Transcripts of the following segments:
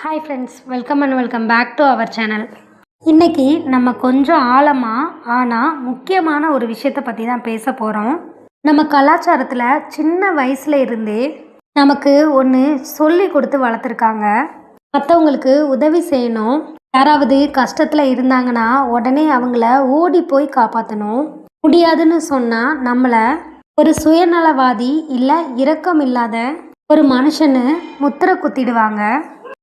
Hi friends welcome and welcome back to our channel இன்றைக்கி நம்ம கொஞ்சம் ஆழமாக ஆனால் முக்கியமான ஒரு விஷயத்தை பற்றி தான் பேச போகிறோம் நம்ம கலாச்சாரத்தில் சின்ன வயசுல இருந்தே நமக்கு ஒன்று சொல்லி கொடுத்து வளர்த்துருக்காங்க. மற்றவங்களுக்கு உதவி செய்யணும். யாராவது கஷ்டத்தில் இருந்தாங்கன்னா உடனே அவங்கள ஓடி போய் காப்பாற்றணும் முடியாதுன்னு சொன்னால் நம்மளை ஒரு சுயநலவாதி இல்லை இரக்கம் இல்லாத ஒரு மனுஷன்னு முத்திரை குத்திடுவாங்க.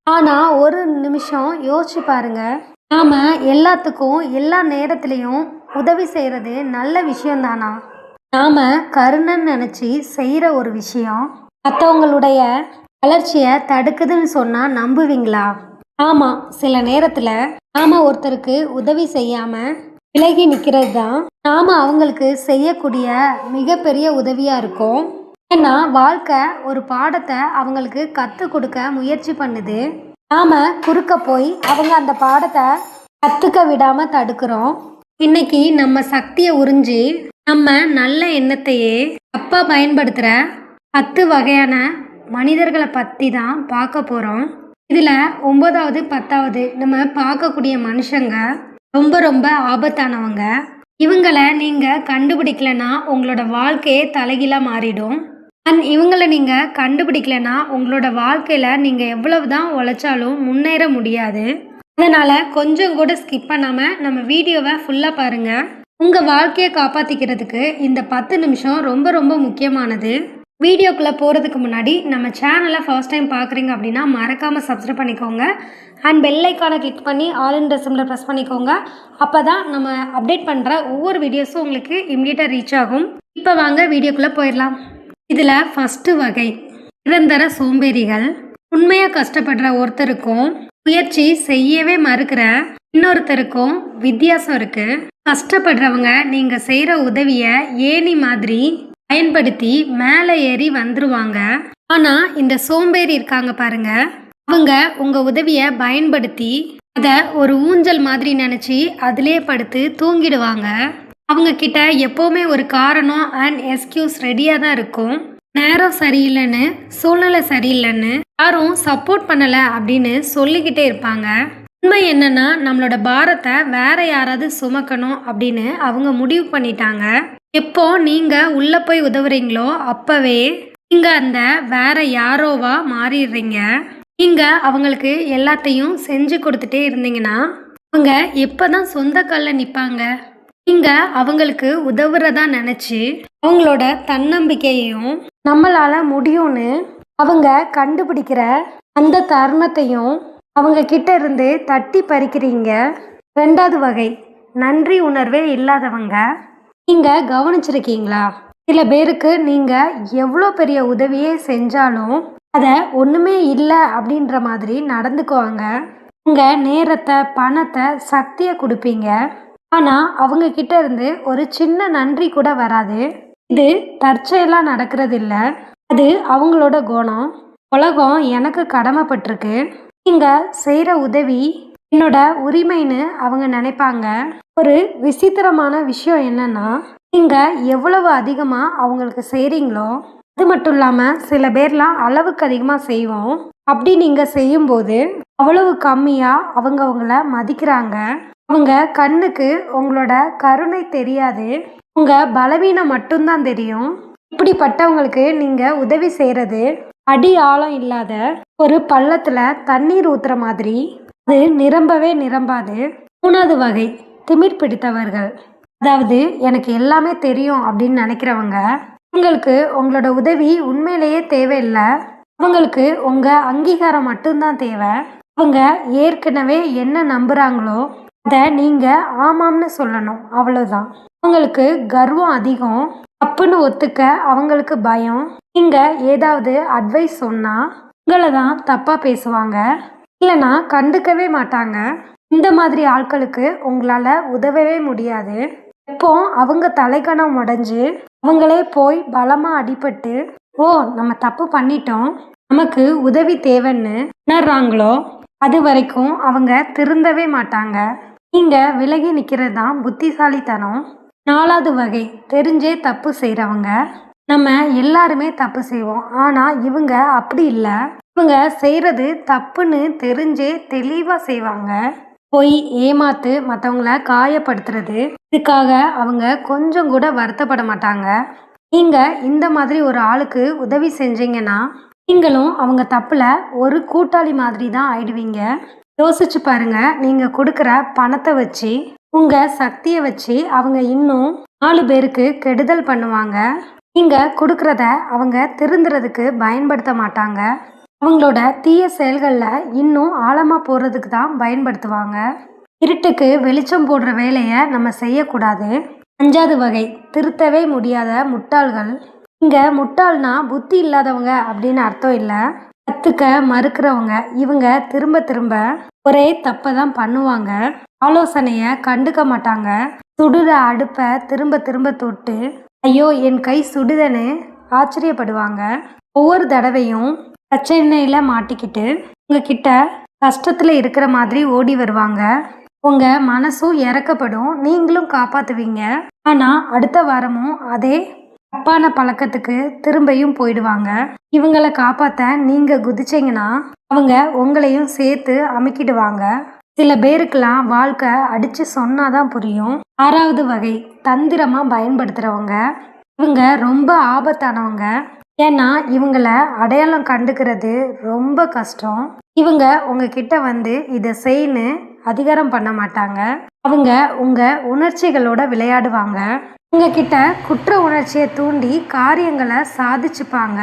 ஆனால் ஒரு நிமிஷம் யோசிச்சு பாருங்க. நாம் எல்லாத்துக்கும் எல்லா நேரத்துலையும் உதவி செய்கிறது நல்ல விஷயந்தானா நாம் கருணன்னு நினச்சி செய்கிற ஒரு விஷயம் மற்றவங்களுடைய வளர்ச்சியை தடுக்குதுன்னு சொன்னால் நம்புவீங்களா? ஆமாம் சில நேரத்தில் நாம் ஒருத்தருக்கு உதவி செய்யாமல் விலகி நிற்கிறது தான் நாம் அவங்களுக்கு செய்யக்கூடிய மிகப்பெரிய உதவியாக இருக்கும். ஏன்னா வாழ்க்கை ஒரு பாடத்தை அவங்களுக்கு கற்றுக் கொடுக்க முயற்சி பண்ணுது. நாம் குறுக்க போய் அவங்க அந்த பாடத்தை கற்றுக்க விடாமல் தடுக்கிறோம். இன்னைக்கு நம்ம சக்தியை உறிஞ்சி நம்ம நல்ல எண்ணத்தையே தப்பாக பயன்படுத்துகிற பத்து வகையான மனிதர்களை பற்றி தான் பார்க்க போகிறோம் இதில் ஒம்பதாவது பத்தாவது நம்ம பார்க்கக்கூடிய மனுஷங்க ரொம்ப ரொம்ப ஆபத்தானவங்க. இவங்களை நீங்கள் கண்டுபிடிக்கலன்னா உங்களோட வாழ்க்கையே தலைகீழாக மாறிடும். அண்ட் இவங்களை நீங்கள் கண்டுபிடிக்கலனா உங்களோட வாழ்க்கையில் நீங்கள் எவ்வளவு தான் உழைச்சாலும் முன்னேற முடியாது. அதனால் கொஞ்சம் கூட ஸ்கிப் பண்ணாமல் நம்ம வீடியோவை ஃபுல்லாக பாருங்கள் உங்கள் வாழ்க்கையை காப்பாற்றிக்கிறதுக்கு இந்த பத்து நிமிஷம் ரொம்ப ரொம்ப முக்கியமானது. வீடியோக்குள்ளே போகிறதுக்கு முன்னாடி நம்ம சேனலை ஃபர்ஸ்ட் டைம் பார்க்குறீங்க அப்படின்னா மறக்காமல் சப்ஸ்கிரைப் பண்ணிக்கோங்க. அண்ட் பெல் கிளிக் பண்ணி ஆல் இன் ரெசிமில் ப்ரெஸ் பண்ணிக்கோங்க. அப்போ தான் நம்ம அப்டேட் பண்ணுற ஒவ்வொரு வீடியோஸும் உங்களுக்கு இம்மிடியட்டாக ரீச் ஆகும். இப்போ வாங்க வீடியோக்குள்ளே போயிடலாம். இதில் ஃபஸ்ட்டு வகை. நிரந்தர சோம்பேறிகள். உண்மையாக கஷ்டப்படுற ஒருத்தருக்கும் முயற்சி செய்யவே மறுக்கிற இன்னொருத்தருக்கும் வித்தியாசம் இருக்கு. கஷ்டப்படுறவங்க நீங்க செய்யற உதவிய ஏணி மாதிரி பயன்படுத்தி மேலே ஏறி வந்துருவாங்க. ஆனா இந்த சோம்பேறி இருக்காங்க பாருங்க. அவங்க உங்க உதவிய பயன்படுத்தி அதை ஒரு ஊஞ்சல் மாதிரி நினச்சி அதிலே படுத்து தூங்கிடுவாங்க. அவங்க கிட்ட எப்போவுமே ஒரு காரணம் அண்ட் எஸ்கியூஸ் ரெடியாக தான் இருக்கும். நேரம் சரியில்லைன்னு சூழ்நிலை சரியில்லைன்னு யாரும் சப்போர்ட் பண்ணலை அப்படின்னு சொல்லிக்கிட்டே இருப்பாங்க. உண்மை என்னன்னா நம்மளோட பாரத்தை வேற யாராவது சுமக்கணும் அப்படின்னு அவங்க முடிவு பண்ணிட்டாங்க. எப்போ நீங்க உள்ள போய் உதவுறீங்களோ அப்பவே நீங்க அந்த வேற யாரோவா மாறிடுறீங்க. நீங்க அவங்களுக்கு எல்லாத்தையும் செஞ்சு கொடுத்துட்டே இருந்தீங்கன்னா அவங்க எப்பதான் சொந்த காலில் நிப்பாங்க? நீங்க அவங்களுக்கு உதவுறதா நினைச்சு அவங்களோட தன்னம்பிக்கையையும் நம்மளால முடியும்னு அவங்க கண்டுபிடிக்கிற அந்த தருணத்தையும் அவங்க கிட்ட இருந்து தட்டி பறிக்கிறீங்க. ரெண்டாவது வகை நன்றி உணர்வே இல்லாதவங்க. நீங்க கவனிச்சிருக்கீங்களா? சில பேருக்கு நீங்க எவ்வளோ பெரிய உதவியே செஞ்சாலும் அதை ஒண்ணுமே இல்லை அப்படின்ற மாதிரி நடந்துக்குவாங்க. உங்க நேரத்தை பணத்தை சக்தியை கொடுப்பீங்க. ஆனால் அவங்க கிட்ட இருந்து ஒரு சின்ன நன்றி கூட வராது. இது தற்செயலாக நடக்கிறது இல்லை அது அவங்களோட குணம். உலகம் எனக்கு கடமைப்பட்டிருக்கு. நீங்கள் செய்கிற உதவி என்னோட உரிமைன்னு அவங்க நினைப்பாங்க. ஒரு விசித்திரமான விஷயம் என்னன்னா நீங்கள் எவ்வளவு அதிகமாக அவங்களுக்கு செய்கிறீங்களோ அது மட்டும் இல்லாமல் சில பேர்லாம் அளவுக்கு அதிகமாக செய்வோம். அப்படி நீங்கள் செய்யும்போது அவ்வளவு கம்மியாக அவங்க அவங்கள மதிக்கிறாங்க. அவங்க கண்ணுக்கு உங்களோட கருணை தெரியாது. உங்கள் பலவீனம் மட்டும்தான் தெரியும். இப்படிப்பட்டவங்களுக்கு நீங்கள் உதவி செய்கிறது அடி ஆழம் இல்லாத ஒரு பள்ளத்தில் தண்ணீர் ஊற்றுற மாதிரி. அது நிரம்பவே நிரம்பாது. மூணாவது வகை திமிர் பிடித்தவர்கள். அதாவது எனக்கு எல்லாமே தெரியும் அப்படின்னு நினைக்கிறவங்க உங்களுக்கு உங்களோட உதவி உண்மையிலேயே தேவையில்லை. அவங்களுக்கு உங்கள் அங்கீகாரம் மட்டும்தான் தேவை. அவங்க ஏற்கனவே என்ன நம்புகிறாங்களோ அதை நீங்கள் ஆமாம்னு சொல்லணும். அவ்வளோதான் அவங்களுக்கு கர்வம் அதிகம். தப்புன்னு ஒத்துக்க அவங்களுக்கு பயம். நீங்கள் ஏதாவது அட்வைஸ் சொன்னால் உங்களை தான் தப்பாக பேசுவாங்க. இல்லைனா கண்டுக்கவே மாட்டாங்க. இந்த மாதிரி ஆட்களுக்கு உங்களால் உதவவே முடியாது. இப்போ அவங்க தலைக்கணம் உடஞ்சு அவங்களே போய் பலமாக அடிபட்டு ஓ நம்ம தப்பு பண்ணிட்டோம். நமக்கு உதவி தேவைன்னு உணர்றாங்களோ அது வரைக்கும் அவங்க திருந்தவே மாட்டாங்க. நீங்கள் விலகி நிற்கிறது தான் புத்திசாலித்தனம். நாலாவது வகை தெரிஞ்சே தப்பு செய்கிறவங்க நம்ம எல்லாருமே தப்பு செய்வோம். ஆனால் இவங்க அப்படி இல்லை. இவங்க செய்கிறது தப்புன்னு தெரிஞ்சே தெளிவாக செய்வாங்க. போய் ஏமாத்து மற்றவங்கள காயப்படுத்துறது இதுக்காக அவங்க கொஞ்சம் கூட வருத்தப்பட மாட்டாங்க. நீங்கள் இந்த மாதிரி ஒரு ஆளுக்கு உதவி செஞ்சீங்கன்னா நீங்களும் அவங்க தப்பில் ஒரு கூட்டாளி மாதிரி தான் ஆயிடுவீங்க. யோசிச்சு பாருங்க. நீங்கள் கொடுக்குற பணத்தை வச்சு உங்கள் சக்தியை வச்சு அவங்க இன்னும் நாலு பேருக்கு கெடுதல் பண்ணுவாங்க. நீங்கள் கொடுக்குறத அவங்க திருந்துறதுக்கு பயன்படுத்த மாட்டாங்க. அவங்களோட தீய செயல்களில் இன்னும் ஆழமாக போகிறதுக்கு தான் பயன்படுத்துவாங்க. இருட்டுக்கு வெளிச்சம் போடுற வேலையை நம்ம செய்யக்கூடாது. அஞ்சாவது வகை திருத்தவே முடியாத முட்டாள்கள். இங்கே முட்டாள்னா புத்தி இல்லாதவங்க அப்படின்னு அர்த்தம் இல்லை. கற்றுக்க மறுக்கிறவங்க இவங்க திரும்ப திரும்ப ஒரே தப்பை தான் பண்ணுவாங்க. ஆலோசனையை கண்டுக்க மாட்டாங்க. சுடுத அடுப்பை திரும்ப திரும்ப தொட்டு ஐயோ என் கை சுடுதன்னு ஆச்சரியப்படுவாங்க. ஒவ்வொரு தடவையும் பிரச்சனையில் மாட்டிக்கிட்டு உங்ககிட்ட கஷ்டத்தில் இருக்கிற மாதிரி ஓடி வருவாங்க. உங்கள் மனசும் இறக்கப்படும். நீங்களும் காப்பாற்றுவீங்க ஆனால் அடுத்த வாரமும் அதே தப்பான பழக்கத்துக்கு திரும்பியும் போயிடுவாங்க. இவங்களை காப்பாற்ற நீங்கள் குதிச்சிங்கன்னா அவங்க உங்களையும் சேர்த்து அமைக்கிடுவாங்க. சில பேருக்கெல்லாம் வாழ்க்கை அடித்து சொன்னாதான் புரியும். ஆறாவது வகை தந்திரமாக பயன்படுத்துகிறவங்க இவங்க ரொம்ப ஆபத்தானவங்க. ஏன்னா இவங்கள அடையாளம் கண்டுக்கிறது ரொம்ப கஷ்டம். இவங்க உங்ககிட்ட வந்து இதை செய்யு அதிகாரம் பண்ண மாட்டாங்க. அவங்க உங்க உணர்ச்சிகளோட விளையாடுவாங்க. உங்ககிட்ட குற்ற உணர்ச்சியை தூண்டி காரியங்களை சாதிச்சுப்பாங்க.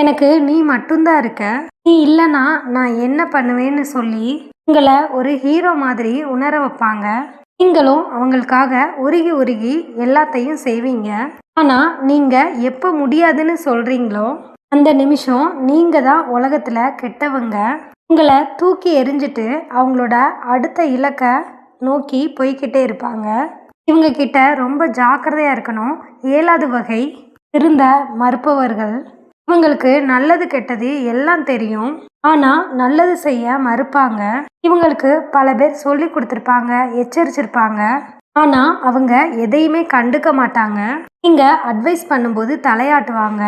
எனக்கு நீ மட்டும்தான் இருக்க. நீ இல்லைன்னா நான் என்ன பண்ணுவேன்னு சொல்லி உங்களை ஒரு ஹீரோ மாதிரி உணர வைப்பாங்க. நீங்களும் அவங்களுக்காக உருகி உருகி எல்லாத்தையும் செய்வீங்க. ஆனால் நீங்கள் எப்போ முடியாதுன்னு சொல்கிறீங்களோ அந்த நிமிஷம் நீங்கள் தான் உலகத்தில் கெட்டவங்க. உங்களை தூக்கி எரிஞ்சிட்டு அவங்களோட அடுத்த இலக்கை நோக்கி போய்கிட்டே இருப்பாங்க. இவங்க கிட்ட ரொம்ப ஜாக்கிரதையாக இருக்கணும். ஏழாவது வகை இருந்த மறுப்பவர்கள். இவங்களுக்கு நல்லது கெட்டது எல்லாம் தெரியும். ஆனால் நல்லது செய்ய மறுப்பாங்க. இவங்களுக்கு பல பேர் சொல்லி கொடுத்துருப்பாங்க எச்சரிச்சிருப்பாங்க. ஆனால் அவங்க எதையுமே கண்டுக்க மாட்டாங்க. நீங்கள் அட்வைஸ் பண்ணும்போது தலையாட்டுவாங்க.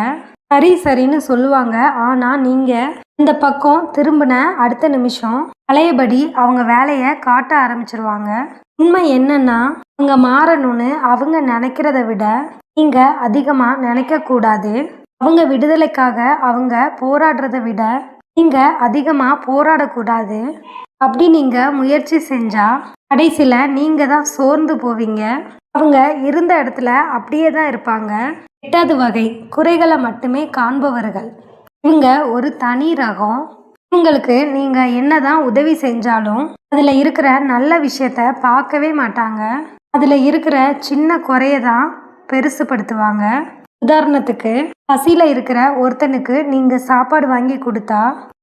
சரி சரின்னு சொல்லுவாங்க. ஆனால் நீங்கள் இந்த பக்கம் திரும்பின அடுத்த நிமிஷம் பழையபடி அவங்க வேலையை காட்ட ஆரம்பிச்சிருவாங்க. உண்மை என்னன்னா அவங்க மாறணும்னு அவங்க நினைக்கிறத விட நீங்கள் அதிகமாக நினைக்கக்கூடாது அவங்க விடுதலைக்காக அவங்க போராடுறத விட நீங்கள் அதிகமாக போராடக்கூடாது அப்படி நீங்கள் முயற்சி செஞ்சால் கடைசியில் நீங்கள் தான் சோர்ந்து போவீங்க. அவங்க இருந்த இடத்துல அப்படியே தான் இருப்பாங்க. எட்டாவது வகை குறைகளை மட்டுமே காண்பவர்கள். இவங்க ஒரு தனி ரகம். உங்களுக்கு நீங்கள் என்னதான் உதவி செஞ்சாலும் அதில் இருக்கிற நல்ல விஷயத்த பார்க்கவே மாட்டாங்க. அதில் இருக்கிற சின்ன குறைய தான் பெருசுப்படுத்துவாங்க. உதாரணத்துக்கு பசியில் இருக்கிற ஒருத்தனுக்கு நீங்கள் சாப்பாடு வாங்கி கொடுத்தா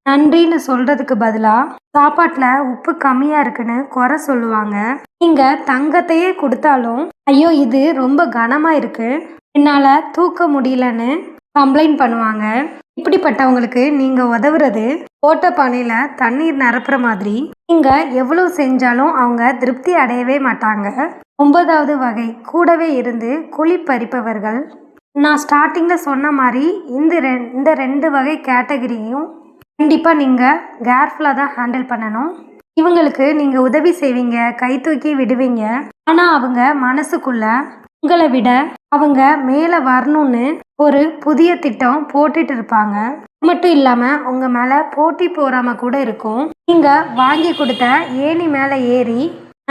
நன்றின்னு சொல்கிறதுக்கு பதிலாக சாப்பாட்டில் உப்பு கம்மியாக இருக்குன்னு குறை சொல்லுவாங்க. நீங்கள் தங்கத்தையே கொடுத்தாலும் ஐயோ இது ரொம்ப கனமாக இருக்குது என்னால் தூக்க முடியலன்னு கம்ப்ளைண்ட் பண்ணுவாங்க. இப்படிப்பட்டவங்களுக்கு நீங்கள் உதவுறது ஓட்ட பானையில் தண்ணீர் நிரப்புற மாதிரி. நீங்கள் எவ்வளோ செஞ்சாலும் அவங்க திருப்தி அடையவே மாட்டாங்க. ஒன்பதாவது வகை கூடவே இருந்து குழி பறிப்பவர்கள். நான் ஸ்டார்டிங்கில் சொன்ன மாதிரி இந்த ரெ இந்த ரெண்டு வகை கேட்டகரியும் கண்டிப்பாக நீங்கள் கேர்ஃபுல்லாக தான் ஹேண்டில் பண்ணணும். இவங்களுக்கு நீங்கள் உதவி செய்வீங்க கை தூக்கி விடுவீங்க. ஆனால் அவங்க மனசுக்குள்ள உங்களை விட அவங்க மேலே வரணும்னு ஒரு புதிய திட்டம் போட்டுட்டு இருப்பாங்க. மட்டும் இல்லாமல் உங்கள் மேலே போட்டி போறாமல் கூட இருக்கும். நீங்கள் வாங்கி கொடுத்த ஏணி மேலே ஏறி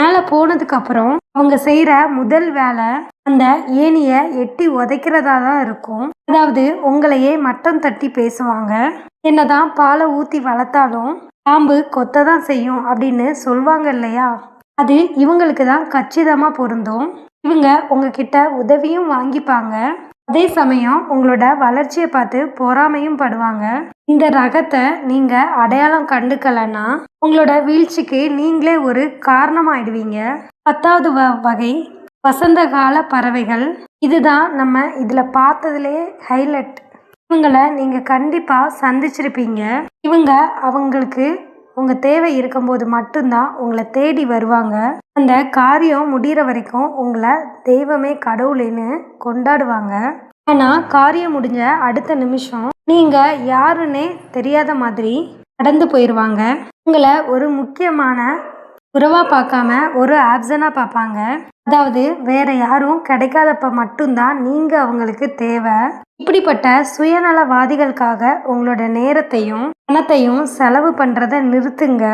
மேலே போனதுக்கப்புறம் அவங்க செய்கிற முதல் வேலை அந்த ஏணியை எட்டி உதைக்கிறதா தான் இருக்கும். அதாவது உங்களையே மட்டம் தட்டி பேசுவாங்க. என்னதான் பாலை ஊற்றி வளர்த்தாலும் பாம்பு கொத்த தான் செய்யும் அப்படின்னு சொல்லுவாங்க இல்லையா? அது இவங்களுக்கு தான் கச்சிதமாக பொருந்தும். இவங்க உங்ககிட்ட உதவியும் வாங்கிப்பாங்க. அதே சமயம் உங்களோட வளர்ச்சியை பார்த்து பொறாமையும் படுவாங்க. இந்த ரகத்தை நீங்கள் அடையாளம் கண்டுக்கலைன்னா உங்களோட வீழ்ச்சிக்கு நீங்களே ஒரு காரணமாயிடுவீங்க. பத்தாவது வ வகை வசந்த கால பறவைகள். இதுதான் நம்ம இதில் பார்த்ததுலே ஹைலைட் இவங்களை நீங்கள் கண்டிப்பாக சந்திச்சிருப்பீங்க. இவங்க அவங்களுக்கு உங்கள் தேவை இருக்கும்போது மட்டும்தான் உங்களை தேடி வருவாங்க. அந்த காரியம் முடிகிற வரைக்கும் உங்களை தெய்வமே கடவுளேன்னு கொண்டாடுவாங்க. ஆனால் காரியம் முடிஞ்ச அடுத்த நிமிஷம் நீங்கள் யாருன்னே தெரியாத மாதிரி நடந்து போயிடுவாங்க உங்களை ஒரு முக்கியமான உறவாக பார்க்காம ஒரு ஆப்சனாக பார்ப்பாங்க. அதாவது வேற யாரும் கிடைக்காதப்ப மட்டும்தான் நீங்கள் அவங்களுக்கு தேவை. இப்படிப்பட்ட சுயநலவாதிகளுக்காக உங்களோட நேரத்தையும் பணத்தையும் செலவு பண்ணுறத நிறுத்துங்க.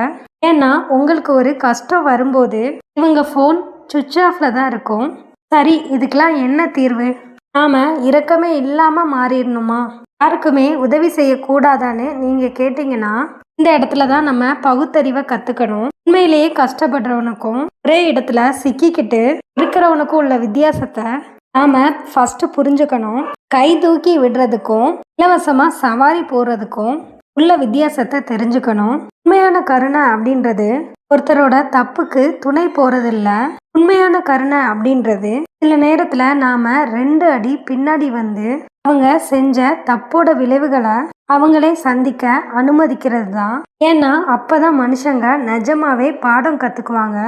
ஏன்னா உங்களுக்கு ஒரு கஷ்டம் வரும்போது இவங்க ஃபோன் சுவிட்ச் ஆஃபில் தான் இருக்கும். சரி இதுக்கெல்லாம் என்ன தீர்வு? நாம இரக்கமே இல்லாமல் மாறிடணுமா? யாருக்குமே உதவி செய்யக்கூடாதான்னு நீங்கள் கேட்டிங்கன்னா இந்த இடத்துல தான் நம்ம பகுத்தறிவை கற்றுக்கணும் உண்மையிலேயே கஷ்டப்படுறவனுக்கும் ஒரே இடத்துல சிக்கிக்கிட்டு இருக்கிறவனுக்கும் உள்ள வித்தியாசத்தை நாம ஃபர்ஸ்ட் புரிஞ்சுக்கணும். கை தூக்கி விடுறதுக்கும் இலவசமா சவாரி போடுறதுக்கும் உள்ள வித்தியாசத்தை தெரிஞ்சுக்கணும். உண்மையான கருணை அப்படின்றது ஒருத்தரோட தப்புக்கு துணை போறதில்ல. உண்மையான கருணை அப்படின்றது சில நேரத்துல நாம ரெண்டு அடி பின்னாடி வந்து அவங்க செஞ்ச தப்போட விளைவுகளை அவங்களே சந்திக்க அனுமதிக்கிறது தான் ஏன்னா அப்பதான் மனுஷங்க நிஜமாவே பாடம் கத்துக்குவாங்க.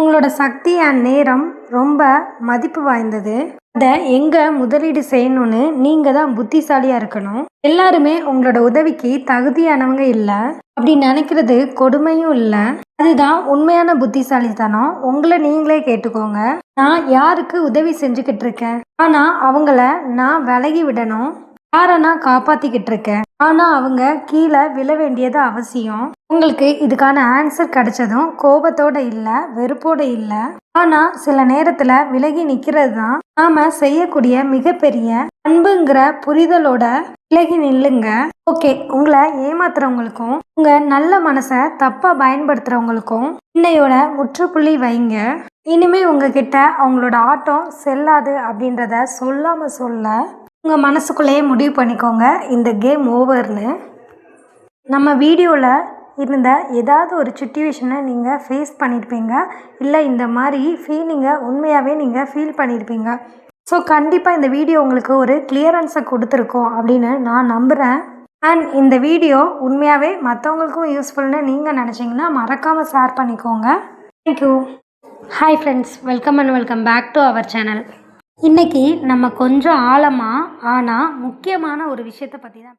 உங்களோட சக்தி அண்ட் நேரம் ரொம்ப மதிப்பு வாய்ந்தது. அதை எங்கே முதலீடு செய்யணும்னு நீங்கள் தான் புத்திசாலியாக இருக்கணும். எல்லாருமே உங்களோட உதவிக்கு தகுதியானவங்க இல்லை அப்படி நினைக்கிறது கொடுமையும் இல்லை. அதுதான் உண்மையான புத்திசாலித்தனம். உங்களை நீங்களே கேட்டுக்கோங்க. நான் யாருக்கு உதவி செஞ்சுக்கிட்டு இருக்கேன்? ஆனால் அவங்கள நான் விலகி விடணும். யாரை நான் காப்பாத்திக்கிட்டு இருக்கேன் ஆனா அவங்க கீழே விழ வேண்டியது அவசியம். உங்களுக்கு இதுக்கான ஆன்சர் கிடைச்சதும் கோபத்தோட இல்ல வெறுப்போட இல்ல. ஆனா சில நேரத்துல விலகி நிக்கிறது தான் நாம செய்யக்கூடிய மிகப்பெரிய அன்புங்கிற புரிதலோட விலகி நில்லுங்க. ஓகே உங்களை ஏமாத்துறவங்களுக்கும் உங்க நல்ல மனசை தப்பா பயன்படுத்துறவங்களுக்கும் இன்னையோட முற்றுப்புள்ளி வைங்க. இனிமே உங்ககிட்ட அவங்களோட ஆட்டம் செல்லாது அப்படின்றத சொல்லாம சொல்ல உங்கள் மனசுக்குள்ளேயே முடிவு பண்ணிக்கோங்க. இந்த கேம் ஓவர்னு. நம்ம வீடியோவில் இருந்த ஏதாவது ஒரு சுச்சுவேஷனை நீங்கள் ஃபேஸ் பண்ணியிருப்பீங்க இல்லை இந்த மாதிரி ஃபீலிங்கை உண்மையாகவே நீங்கள் ஃபீல் பண்ணியிருப்பீங்க ஸோ கண்டிப்பாக இந்த வீடியோ உங்களுக்கு ஒரு கிளியரன்ஸை கொடுத்துருக்கோம் அப்படின்னு நான் நம்புகிறேன் அண்ட் இந்த வீடியோ உண்மையாகவே மற்றவங்களுக்கும் யூஸ்ஃபுல்னு நீங்கள் நினச்சிங்கன்னா மறக்காமல் ஷேர் பண்ணிக்கோங்க. Thank you hi friends welcome and welcome back to our channel இன்னைக்கு நம்ம கொஞ்சம் ஆழமாக ஆனால் முக்கியமான ஒரு விஷயத்தை பற்றி தான்